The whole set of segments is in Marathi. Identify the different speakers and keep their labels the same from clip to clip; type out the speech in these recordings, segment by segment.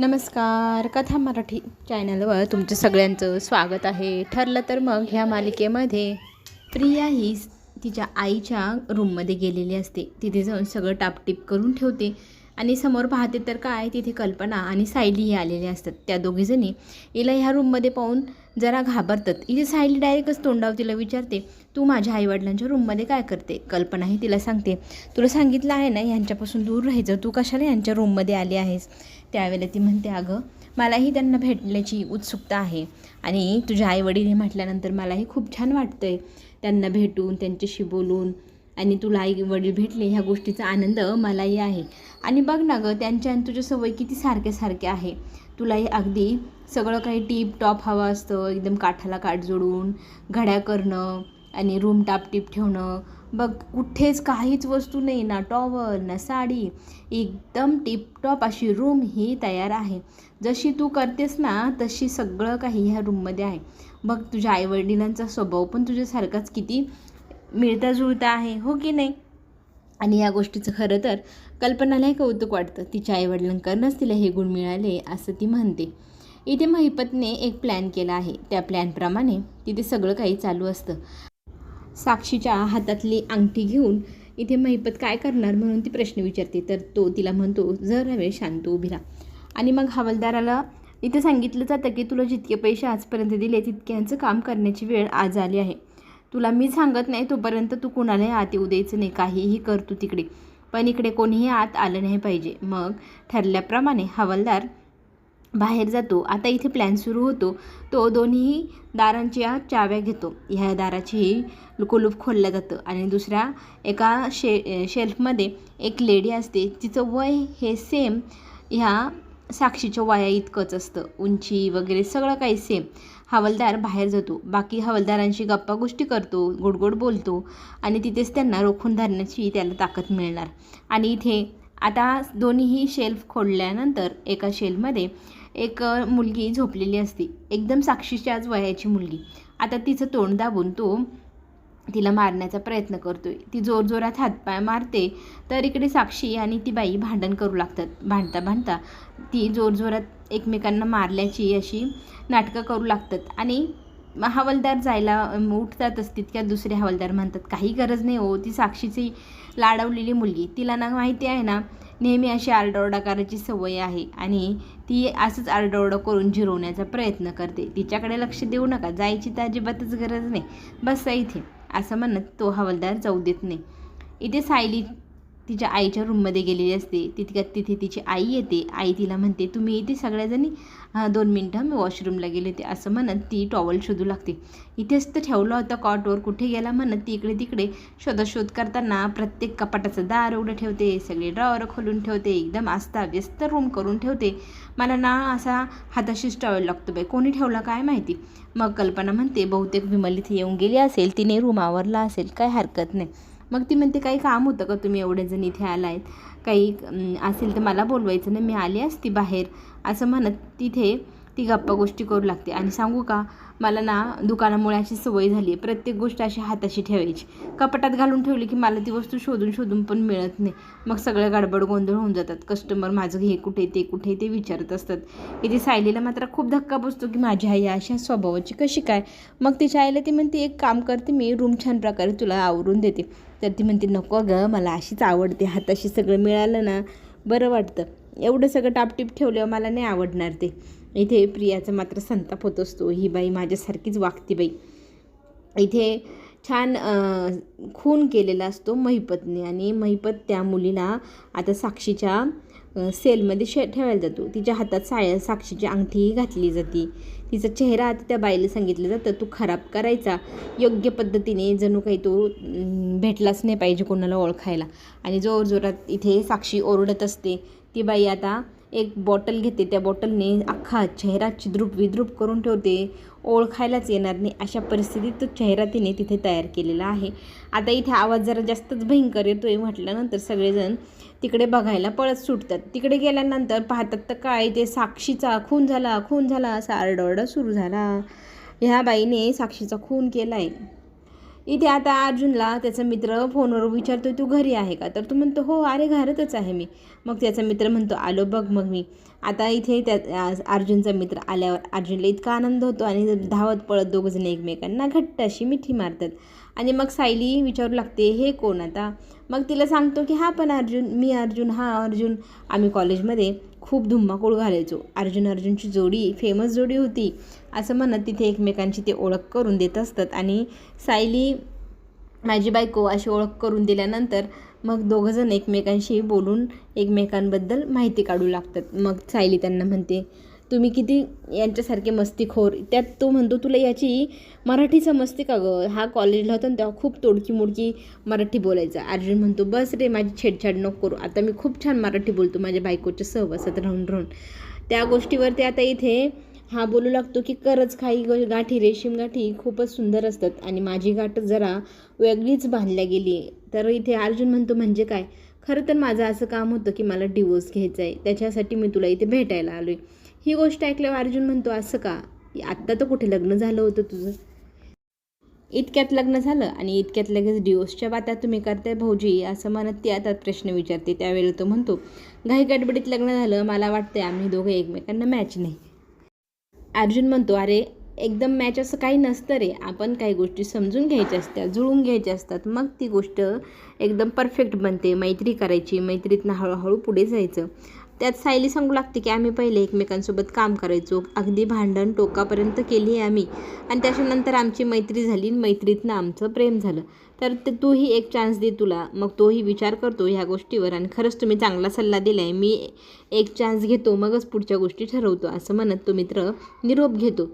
Speaker 1: नमस्कार कथा मराठी चॅनलवर तुमचं सगळ्यांचं स्वागत आहे. ठरलं तर मग ह्या मालिकेमध्ये प्रिया ही तिच्या आईच्या रूममध्ये गेलेली असते. तिथे जाऊन सगळं टापटीप करून ठेवते आणि समोर पाहते तर काय तिथे कल्पना आणि सायली ही आलेल्या असतात. त्या दोघीजणी हिला ह्या रूममध्ये पाहून जरा घाबरतात. इथे सायली डायरेक्टच तोंडावर तिला विचारते तू माझ्या आईवडिलांच्या रूममध्ये काय करते? कल्पनाही तिला सांगते तुला सांगितलं आहे ना यांच्यापासून दूर राहायचं. तू कशाला यांच्या रूममध्ये आली आहेस? त्यावेळेला ती म्हणते अगं मलाही त्यांना भेटण्याची उत्सुकता आहे आणि तुझ्या आईवडील हे म्हटल्यानंतर मलाही खूप छान वाटतं आहे त्यांना भेटून त्यांच्याशी बोलून आणि तुला आई वडील भेटले ह्या गोष्टीचा आनंद मलाही आहे. आणि बघ ना गं त्यांच्या आणि तुझ्या सवय किती सारख्या सारख्या आहे. तुलाही अगदी सगळं काही टीप टॉप हवं असतं एकदम काठाला काठ जोडून घड्या करणं आणि रूम टापटीप ठेवणं बघ कुठेच काहीच वस्तू नाही ना टॉवर ना साडी. एकदम टिपटॉप अशी रूम ही तयार आहे. जशी तू करतेस ना तशी सगळं काही ह्या रूममध्ये आहे. बघ तुझ्या आईवडिलांचा स्वभाव पण तुझ्यासारखाच किती मिळता जुळता आहे हो की नाही? आणि या गोष्टीचं खरं तर कल्पनालाही कौतुक वाटतं. तिच्या आईवडिलांकडनंच तिला हे गुण मिळाले असं ती म्हणते. इथे महिपतने एक प्लॅन केला आहे. त्या प्लॅनप्रमाणे तिथे सगळं काही चालू असतं. साक्षीच्या हातातली अंगठी घेऊन इथे महिपत काय करणार म्हणून ती प्रश्न विचारते. तर तो तिला म्हणतो जर वेळ शांत उभी राहा. आणि मग हवालदाराला इथे सांगितलं जातं की तुला जितके पैसे आजपर्यंत दिले तितक्यांचं काम करण्याची वेळ आज आली आहे. तुला मी सांगत नाही तोपर्यंत तू कुणालाही आत येऊ द्यायचं नाही. काहीही कर तू तिकडे. पण इकडे कोणीही आत आलं नाही पाहिजे. मग ठरल्याप्रमाणे हवालदार बाहेर जातो. आता इथे प्लॅन सुरू होतो. तो दोन्ही दारांच्या चाव्या घेतो. ह्या दाराचीही कुलूप खोललं जातं आणि दुसऱ्या एका शे शेल्फमध्ये एक लेडी असते. तिचं वय हे सेम ह्या साक्षीच्या वया इतकंच असतं. उंची वगैरे सगळं काही सेम हवलदार बाहेर जातो. बाकी हवलदारांशी गप्पा गोष्टी करतो गोडगोड बोलतो आणि तिथेच त्यांना रोखून धरण्याची त्याला ताकद मिळणार. आणि इथे आता दोन्हीही शेल्फ खोडल्यानंतर एका शेल्फमध्ये एक मुलगी झोपलेली असते. एकदम साक्षीच्याच वयाची मुलगी. आता तिचं तोंड दाबून तो तिला मारण्याचा प्रयत्न करतोय. ती जोरजोरात हातपाय मारते तर इकडे साक्षी आणि ती बाई भांडण करू लागतात. भांडता भांडता ती जोरजोरात एकमेकांना मारल्याची अशी नाटकं करू लागतात. आणि हवालदार जायला उठतातच तितक्यात दुसरे हवालदार म्हणतात काही गरज नाही हो ती साक्षीची लाडवलेली मुलगी. तिला ना माहिती आहे ना नेहमी अशी आरडाओरडा करायची सवय आहे आणि ती असंच आरडाओरडा करून जिरवण्याचा प्रयत्न करते. तिच्याकडे लक्ष देऊ नका. जायची तर अजिबातच गरज नाही. बस इथे. असं म्हणत तो हवालदार जाऊ देत नाही. इथे सायली तिच्या आईच्या रूममध्ये गेलेली असते. तिथे तिथे तिची आई येते. आई तिला म्हणते तुम्ही इथे सगळ्याजणी दोन मिनटं मी वॉशरूमला गेले होते. असं म्हणत ती टॉवल शोधू लागते. इथेच तर ठेवलं होतं कॉटवर कुठे गेला म्हणत ती इकडे तिकडे शोधाशोध करताना प्रत्येक कपाटाचं दार उघडं ठेवते. सगळे ड्रॉवर खोलून ठेवते. एकदम आस्ता व्यस्त रूम करून ठेवते. मला ना असा हाताशीच टॉवेल लागतो बाई. कोणी ठेवला काय माहिती? मग कल्पना म्हणते बहुतेक विमल इथे येऊन गेली असेल. तिने रूम आवरला असेल. काय हरकत नाही. मग ती म्हणते काही काम होतं का तुम्ही एवढे जण इथे आला आहेत काही असेल तर मला बोलवायचं ना मी आली असती बाहेर. असं म्हणत तिथे ती गप्पा गोष्टी करू लागते. आणि सांगू का मला ना दुकानामुळे अशी सवय झाली आहे. प्रत्येक गोष्ट अशी हाताशी ठेवायची. कपाटात घालून ठेवली की मला ती वस्तू शोधून शोधून पण मिळत नाही. मग सगळं गडबड गोंधळ होऊन जातात. कस्टमर माझं हे कुठे ते कुठे ते विचारत असतात. इथे सायलीला मात्र खूप धक्का बसतो की माझी आई अशा स्वभावाची कशी काय? मग तिच्या आईला ती म्हणते एक काम करते मी रूम छान प्रकारे तुला आवरून देते. तर ती म्हणते नको गं मला अशीच आवडते. हाताशी सगळं मिळालं ना बरं वाटतं. एवढं सगळं टापटीप ठेवल्यावर मला नाही आवडणार ते. इथे प्रियाचा मात्र संताप होत असतो. ही बाई माझ्यासारखीच वागती बाई. इथे छान खून केलेला असतो महिपतने आणि महिपत त्या मुलीला आता साक्षीच्या सेलमध्ये शे ठेवायला जातो. तिच्या हातात साय साक्षीची अंगठीही घातली जाते. तिचा चेहरा आता त्या बाईला सांगितलं जातं तू खराब करायचा. योग्य पद्धतीने जणू काही तो भेटलाच नाही पाहिजे कोणाला ओळखायला. आणि जोरजोरात इथे साक्षी ओरडत असते. ती बाई आता एक बॉटल घेते. त्या बॉटलने अख्खा चेहरा चिद्रूप विद्रूप करून ठेवते. ओळखायलाच येणार नाही. अशा परिस्थितीत तो चेहरा तिने तिथे तयार केलेला आहे. आता इथे आवाज जरा जास्तच भयंकर येतोय म्हटल्यानंतर सगळेजण तिकडे बघायला पळत सुटतात. तिकडे गेल्यानंतर पाहतात तर काय ते साक्षीचा खून झाला खून झाला असा आरडाओरडा सुरू झाला. ह्या बाईने साक्षीचा खून केला आहे इथे आता अर्जुनला त्याचा मित्र फोनवर विचारतो तू घरी आहे का? तर तू म्हणतो हो अरे घरातच आहे मी. मग त्याचा मित्र म्हणतो आलो बघ मग मी. आता इथे त्या अर्जुनचा मित्र आल्यावर अर्जुनला इतका आनंद होतो आणि धावत पळत दोघंजण एकमेकांना घट्ट अशी मिठी मारतात. आणि मग सायली विचारू लागते हे कोण आता? मग तिला सांगतो की हा पण अर्जुन मी अर्जुन हा अर्जुन. आम्ही कॉलेजमध्ये खूप धुम्माकूळ घालायचो. अर्जुन अर्जुनची जोडी फेमस जोडी होती. असं म्हणत तिथे एकमेकांची ते ओळख करून देत असतात. आणि सायली माझी बायको अशी ओळख करून दिल्यानंतर मग दोघंजण एकमेकांशी बोलून एकमेकांबद्दल माहिती काढू लागतात. मग सायली त्यांना म्हणते तुम्ही किती यांच्यासारखे मस्तीखोर. त्यात तो म्हणतो तुला याची मराठी समजते का गं? हा कॉलेजला होता ना तेव्हा खूप तोडकी मोडकी मराठी बोलायचा. अर्जुन म्हणतो बस रे माझी छेडछाड नको करू. आता मी खूप छान मराठी बोलतो माझ्या बायकोच्या सहवासात राहून राहून. त्या गोष्टीवरती आता इथे हा बोलू लागतो की करच काही ग गाठी रेशीम गाठी खूपच सुंदर असतात. आणि माझी गाठ जरा वेगळीच बांधल्या गेली. तर इथे अर्जुन म्हणतो म्हणजे काय? खरं तर माझं असं काम होतं की मला डिवोर्स घ्यायचा आहे त्याच्यासाठी मी तुला इथे भेटायला आलो आहे ही गोष्ट ऐकल्यावर अर्जुन म्हणतो असं का? आत्ता तर कुठे लग्न झालं होतं तुझं? इतक्यात लग्न झालं आणि इतक्यात लगेच डिओसच्या बाता तुम्ही करताय भाऊजी असं म्हणत ती आता प्रश्न विचारते. त्यावेळेला तो म्हणतो घाई गडबडीत लग्न झालं मला वाटतंय आम्ही दोघं एकमेकांना मॅच नाही. अर्जुन म्हणतो अरे एकदम मॅच असं काही नसतं रे. आपण काही गोष्टी समजून घ्यायच्या असतात जुळून घ्यायच्या असतात. मग ती गोष्ट एकदम परफेक्ट बनते. मैत्री करायची मैत्रीतनं हळूहळू पुढे जायचं. त्यात सायली सांगू लागते की आम्ही पहिले एकमेकांसोबत काम करायचो. अगदी भांडण टोकापर्यंत केली आहे आम्ही. आणि त्याच्यानंतर आमची मैत्री झाली आणि मैत्रीतनं आमचं प्रेम झालं. तर ते तूही एक चान्स दे तुला. मग तोही विचार करतो ह्या गोष्टीवर. आणि खरंच तुम्ही चांगला सल्ला दिला आहे मी एक चान्स घेतो मगच पुढच्या गोष्टी ठरवतो असं म्हणत तो मित्र निरोप घेतो.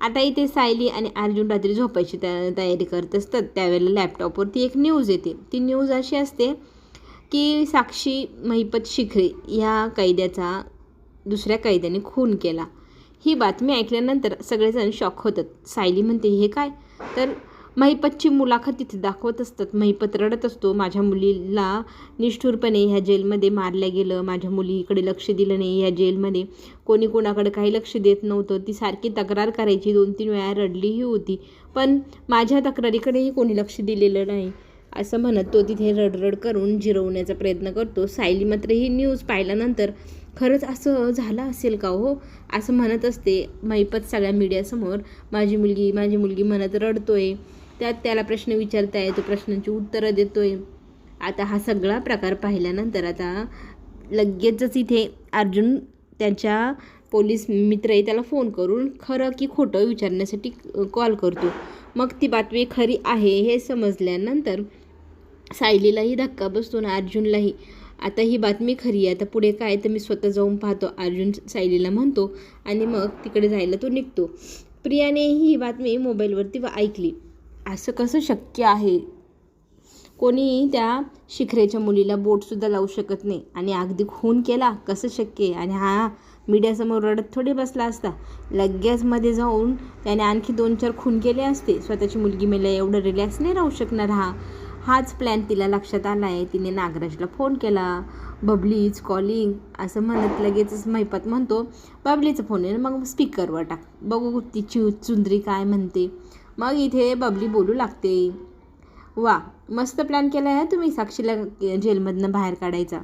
Speaker 1: आता इथे सायली आणि अर्जुन रात्री झोपायची तयारी करत असतात. त्यावेळेला लॅपटॉपवरती एक न्यूज येते. ती न्यूज अशी असते की साक्षी महिपत शिखरे ह्या कैद्याचा दुसऱ्या कैद्याने खून केला. ही बातमी ऐकल्यानंतर सगळेजण शॉक होतात. सायली म्हणते हे काय? तर महिपतची मुलाखत तिथे दाखवत असतात. महिपत रडत असतो. माझ्या मुलीला निष्ठुरपणे ह्या जेलमध्ये मारल्या गेलं. माझ्या मुलीकडे लक्ष दिलं नाही. ह्या जेलमध्ये कोणी कोणाकडे काही लक्ष देत नव्हतं. ती सारखी तक्रार करायची. दोन तीन वेळा रडलीही होती. पण माझ्या तक्रारीकडेही कोणी लक्ष दिलेलं नाही. असं म्हणत तो तिथे रडरड करून जिरवण्याचा प्रयत्न करतो. सायली मात्र ही न्यूज पाहिल्यानंतर खरंच असं झालं असेल का हो? असं म्हणत असते मैपत सगळ्या मीडियासमोर माझी मुलगी माझी मुलगी म्हणत रडतोय. त्यात त्याला प्रश्न विचारताय तो प्रश्नांची उत्तरं देतोय. आता हा सगळा प्रकार पाहिल्यानंतर आता लगेचच इथे अर्जुन त्यांच्या पोलीस मित्रही त्याला फोन करून खरं की खोटं विचारण्यासाठी कॉल करतो. मग ती बातमी खरी आहे हे समजल्यानंतर सायलीलाही धक्का बसतो ना अर्जुनलाही. आता ही बातमी खरी आहे. आता पुढे काय तर मी स्वतः जाऊन पाहतो. अर्जुन सायलीला म्हणतो आणि मग तिकडे जायला तो निघतो. प्रियाने ही बातमी मोबाईलवरती व ऐकली. असं कसं शक्य आहे? कोणी त्या शिखरेच्या मुलीला बोटसुद्धा लावू शकत नाही. आणि अगदी खून केला कसं शक्य आहे? आणि हा मीडियासमोर रडत थोडी बसला असता. लगेच मध्ये जाऊन त्याने आणखी दोन चार खून केले असते. स्वतःची मुलगी मेला एवढं रिलॅक्स नाही राहू शकणार हा. हाच प्लॅन तिला लक्षात आला आहे तिने नागराजला फोन केला. बबलीच कॉलिंग असं म्हणत लगेचच मैपत म्हणतो बबलीचा फोन आहे मग स्पीकरवर टाक. बघू तिची चुंदरी काय म्हणते. मग इथे बबली बोलू लागते. वा मस्त प्लॅन केला आहे तुम्ही साक्षीला जेलमधनं बाहेर काढायचा.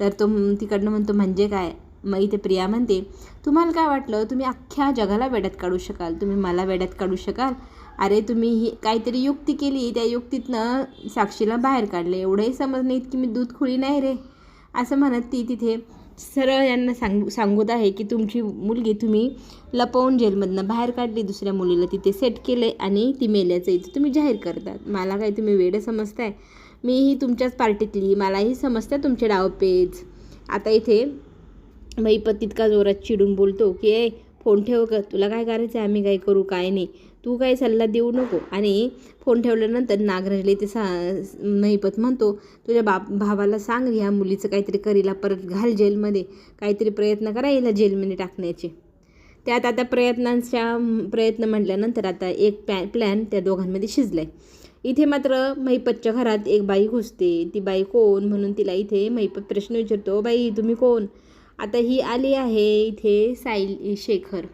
Speaker 1: तर तो तिकडनं म्हणतो म्हणजे काय? मग इथे प्रिया म्हणते तुम्हाला काय वाटलं? तुम्ही अख्ख्या जगाला वेड्यात काढू शकाल. तुम्ही मला वेड्यात काढू शकाल. अरे तुम्ही ही काहीतरी युक्ती केली त्या युक्तीतनं साक्षीला बाहेर काढले. एवढंही समज नाही की मी दूध खुळी नाही रे. असं म्हणत ती तिथे सरळ यांना सांग सांगत आहे की तुमची मुलगी तुम्ही लपवून जेलमधनं बाहेर काढली दुसऱ्या मुलीला तिथे सेट केले आणि ती मेल्याचं इथे तुम्ही जाहीर करतात. मला काय तुम्ही वेळ समजताय? मीही तुमच्याच पार्टीतली मलाही समजतं तुमचे डावपेच. आता इथे महिपत तितका जोरात चिडून बोलतो की ए फोन ठेव ग तुला काय करायचं आहे? आम्ही काय करू काय नाही. तू काही सल्ला देऊ नको. आणि फोन ठेवल्यानंतर नागराजला ते सा नैपत म्हणतो तुझ्या बाप भावाला सांग ह्या मुलीचं काहीतरी करीला परत घाल जेलमध्ये. काहीतरी प्रयत्न करा हिला जेलमध्ये टाकण्याचे. त्यात आता प्रयत्नांच्या प्रयत्न म्हटल्यानंतर आता एक पॅ प्लॅन त्या दोघांमध्ये शिजला आहे इथे मात्र महिपतच्या घरात एक बाई घुसते. ती बाई कोण? म्हणून तिला इथे महिपत प्रश्न विचारतो बाई तुम्ही कोण? आता ही आली आहे इथे साईल शेखर.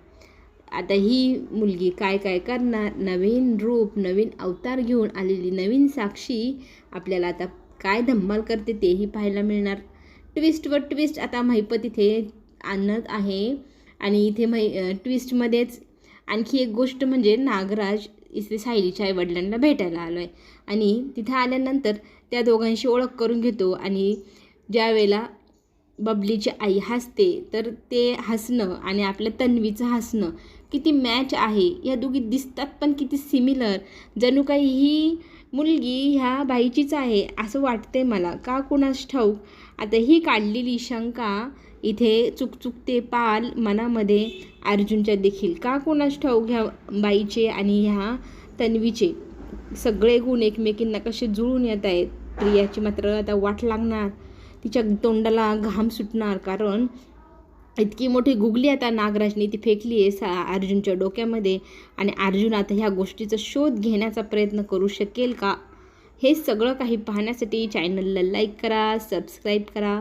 Speaker 1: आता ही मुलगी काय काय करणार? नवीन रूप नवीन अवतार घेऊन आलेली नवीन साक्षी आपल्याला आता काय धम्माल करते तेही पाहायला मिळणार. ट्विस्टवर ट्विस्ट आता महिपत इथे आणत आहे. आणि इथे मै ट्विस्टमध्येच आणखी एक गोष्ट म्हणजे नागराज इथे सायलीच्या आईवडिलांना भेटायला आलो आहे आणि तिथे आल्यानंतर त्या दोघांशी ओळख करून घेतो. आणि ज्या वेळेला बबलीची आई हसते तर ते हसणं आणि आपल्या तन्वीचं हसणं. किती मॅच आहे. या दोघी दिसतात पण किती सिमिलर जणू काही ही मुलगी ह्या बाईचीच आहे असं वाटते मला. का कुणास ठाऊक? आता ही काढलेली शंका इथे चुकचुकते पाल मनामध्ये अर्जुनच्या देखील. का कोणास ठाऊक ह्या बाईचे आणि ह्या तन्वीचे? सगळे गुण एकमेकींना कसे जुळून येत आहेत? प्रियाची मात्र आता वाट लागणार. तिच्या तोंडाला घाम सुटणार. कारण इतकी मोठी गुगली आता नागराजने ती फेकली आहे सा अर्जुनच्या डोक्यामध्ये. आणि अर्जुन आता ह्या गोष्टीचा शोध घेण्याचा प्रयत्न करू शकेल का? हे सगळं काही पाहण्यासाठी चॅनलला लाईक करा सबस्क्राईब करा.